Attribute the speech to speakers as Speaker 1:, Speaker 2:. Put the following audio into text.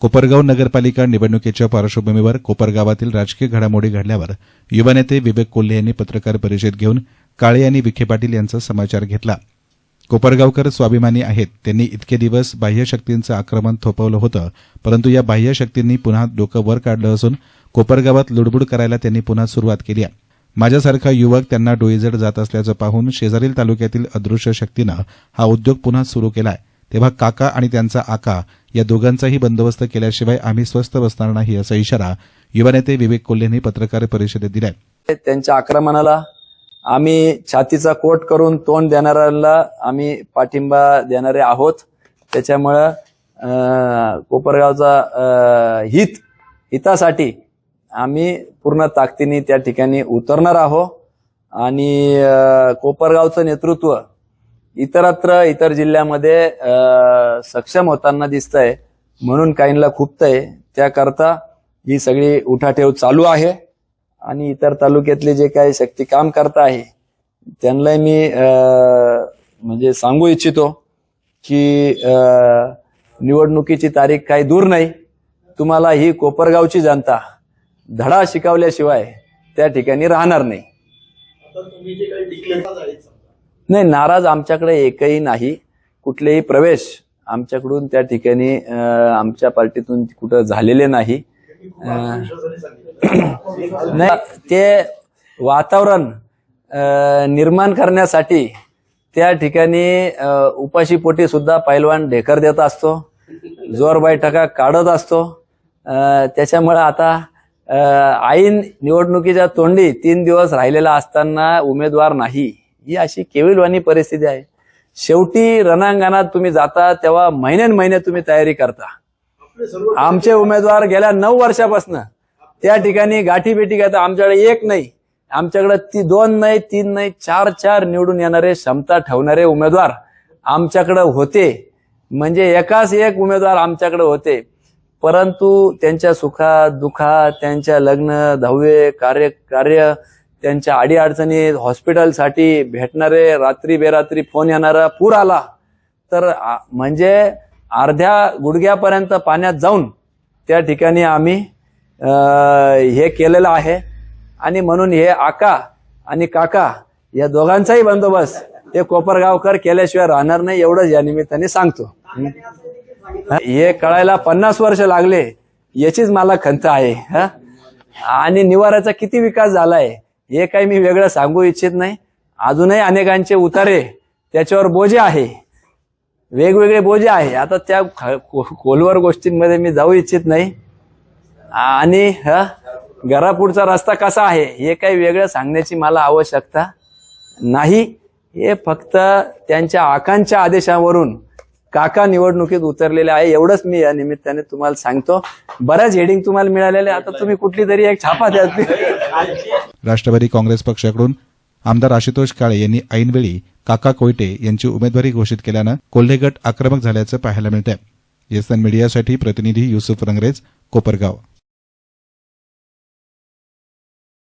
Speaker 1: कोपरगाव नगरपालिका निवडणुकीच्या पार्श्वभूमीवर कोपरगावातील राजकीय घडामोडी घडल्यावर युवा नेते विवेक कोल्हे यांनी पत्रकार परिषद घेऊन काळे यांनी विखे पाटील यांचा समाचार घेतला. कोपरगावकर स्वाभिमानी आहेत. त्यांनी इतके दिवस बाह्यशक्तींचं आक्रमण थोपवलं होतं. परंतु या बाह्यशक्तींनी पुन्हा डोकं वर काढलं असून कोपरगावात लुडबुड करायला त्यांनी पुन्हा सुरुवात केली आहे. माझ्यासारखा युवक त्यांना डोईजड जात असल्याचं पाहून शेजारील तालुक्यातील अदृश्य शक्तीनं हा उद्योग पुन्हा सुरू केलाय. तेव्हा काका आणि त्यांचा आका या दोघांचाही बंदोबस्त केल्याशिवाय आम्ही स्वस्थ बसणार नाही असा इशारा युवा नेते विवेक कोल्हेंनी पत्रकार परिषदेत दिलाय.
Speaker 2: त्यांच्या आक्रमणाला आम्ही छातीचा कोट करून तोंड देणाऱ्याला आम्ही पाठिंबा देणारे आहोत. त्याच्यामुळं कोपरगावचा हित हितासाठी आम्ही पूर्ण ताकदीने त्या ठिकाणी उतरणार आहोत. आणि कोपरगावचं नेतृत्व इतरत्र इतर जिल्ह्यामध्ये सक्षम होताना दिसतंय. म्हणून काहींना खुपतंय. त्याकरता ही सगळी उठाठेव चालू आहे. आणि इतर तालुक्यातले जे काही शक्ती काम करता आहे त्यांना मी म्हणजे सांगू इच्छितो की निवडणुकीची तारीख काही दूर नाही. तुम्हाला ही कोपरगावची जनता धडा शिकवल्याशिवाय त्या ठिकाणी राहणार नाही. नाही नाराज आमच्याकडे एकही नाही. कुठलेही प्रवेश आमच्याकडून त्या ठिकाणी आमच्या पार्टीतून कुठं झालेले नाही. नाही ते वातावरण निर्माण करण्यासाठी त्या ठिकाणी उपाशीपोटी सुद्धा पैलवान ढेकर देत असतो जोर बैठका काढत असतो. त्याच्यामुळे आता ऐन निवडणुकीच्या तोंडी तीन दिवस राहिलेला असताना उमेदवार नाही. ही अशी केविलवाणी परिस्थिती आहे. शेवटी रणांगणात तुम्ही जाता तेव्हा महिन्यान महिने तुम्ही तयारी करता. आमचे उमेदवार गेल्या नऊ वर्षापासून त्या ठिकाणी गाठी भेटी घेता आमच्याकडे एक नाही. आमच्याकडे ती दोन नाही तीन नाही चार चार निवडून येणारे क्षमता ठेवणारे उमेदवार आमच्याकडे होते. म्हणजे एकाच एक उमेदवार आमच्याकडे होते. परंतु त्यांच्या सुखात दुखा त्यांच्या लग्न दहावे कार्य कार्य त्यांच्या अडीअडचणी हॉस्पिटलसाठी भेटणारे रात्री बेरात्री फोन येणारा पूर आला. तर म्हणजे अर्ध्या गुडघ्यापर्यंत पाण्यात जाऊन त्या ठिकाणी आम्ही हे केलेलं आहे. आणि म्हणून हे आका आणि काका या दोघांचाही बंदोबस्त ते कोपरगावकर केल्याशिवाय राहणार नाही एवढंच या निमित्ताने सांगतो. हे कळायला पन्नास वर्ष लागले याचीच मला खंत आहे हा? आणि निवाराचा किती विकास झालाय? हे काही मी वेगळं सांगू इच्छित नाही. अजूनही अनेकांचे उतारे त्याच्यावर बोजे आहे. वेगवेगळे बोजे आहे. आता त्या ख- खोलवर गोष्टींमध्ये मी जाऊ इच्छित नाही. आणि ह घरापुढचा रस्ता कसा आहे हे काही वेगळं सांगण्याची मला आवश्यकता नाही. हे फक्त त्यांच्या आकांक्षा आदेशावरून काका निवडणुकीत उतरलेले आहे. एवढंच मी या निमित्ताने तुम्हाला सांगतो. बऱ्याच हेडिंग तुम्हाला मिळालेले आहे. आता तुम्ही कुठली तरी एक छापा द्या
Speaker 1: राष्ट्रवादी काँग्रेस पक्षाकडून आमदार आशुतोष काळे यांनी ऐनवेळी काका कोयटे यांची उमेदवारी घोषित केल्यानं कोल्हे गट आक्रमक झाल्याचं पाहायला मिळतंय. येसन मीडियासाठी प्रतिनिधी युसुफ रंगरेज कोपरगाव.